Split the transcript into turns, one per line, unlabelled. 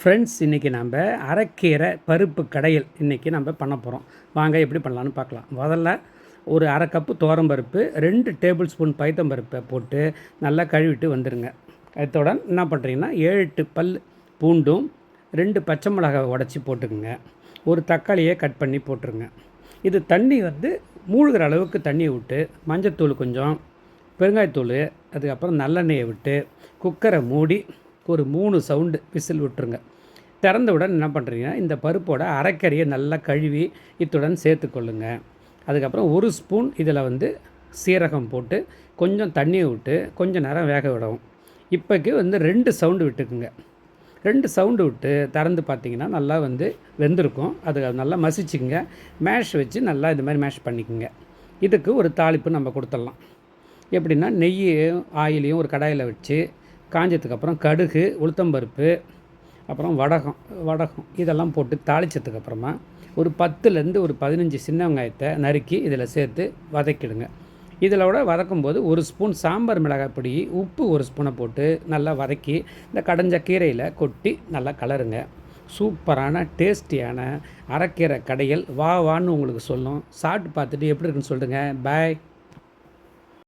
Friends இன்றைக்கி நம்ம அரைக்கீரை பருப்பு கடையில் இன்றைக்கி நம்ம பண்ண போகிறோம் வாங்க எப்படி பண்ணலான்னு பார்க்கலாம். முதல்ல ஒரு அரை கப்பு பருப்பு ரெண்டு டேபிள் ஸ்பூன் பைத்தம்பருப்பை போட்டு நல்லா கழுவிட்டு வந்துடுங்க அதோடன் என்ன பண்ணுறீங்கன்னா ஏழு எட்டு பல் பூண்டும் ரெண்டு பச்சை மிளகாய் உடச்சி போட்டுக்குங்க. ஒரு தக்காளியை கட் பண்ணி போட்டுருங்க. இது தண்ணி வந்து மூழ்கிற அளவுக்கு தண்ணியை விட்டு மஞ்சத்தூள் கொஞ்சம் பெருங்காயத்தூள் அதுக்கப்புறம் நல்லெண்ணெயை விட்டு குக்கரை மூடி ஒரு மூணு சவுண்டு விசில் விட்டுருங்க. திறந்தவுடன் என்ன பண்ணுறீங்கன்னா இந்த பருப்போட அரைக்கறியை நல்லா கழுவி இத்துடன் சேர்த்துக்கொள்ளுங்க அதுக்கப்புறம் ஒரு ஸ்பூன் இதில் வந்து சீரகம் போட்டு கொஞ்சம் தண்ணியை விட்டு கொஞ்சம் நேரம் வேக விடவும். இப்போக்கு வந்து ரெண்டு சவுண்டு விட்டுக்குங்க. ரெண்டு சவுண்டு விட்டு திறந்து பார்த்தீங்கன்னா நல்லா வந்து வெந்திருக்கும். அது நல்லா மசிச்சுக்குங்க. மேஷ் வச்சு நல்லா இது மாதிரி மேஷ் பண்ணிக்கோங்க. இதுக்கு ஒரு தாளிப்பு நம்ம கொடுத்துடலாம். எப்படின்னா நெய்யும் ஆயிலையும் ஒரு கடாயில் வச்சு காஞ்சதுக்கப்புறம் கடுகு உளுத்தம்பருப்பு அப்புறம் வடகம் வடகம் இதெல்லாம் போட்டு தாளித்ததுக்கப்புறமா ஒரு பத்துலேருந்து ஒரு பதினஞ்சு சின்ன வெங்காயத்தை நறுக்கி இதில் சேர்த்து வதக்கிடுங்க. இதில் விட வதக்கும்போது ஒரு ஸ்பூன் சாம்பார் மிளகாய் பொடி உப்பு ஒரு ஸ்பூனை போட்டு நல்லா வதக்கி இந்த கடைஞ்ச கீரையில் கொட்டி நல்லா கலருங்க. சூப்பரான டேஸ்டியான அரைக்கீரை கடையல் வா வான்னு உங்களுக்கு சொல்லும். சாப்பிட்டு பார்த்துட்டு எப்படி இருக்குன்னு சொல்லுங்கள் பாய்.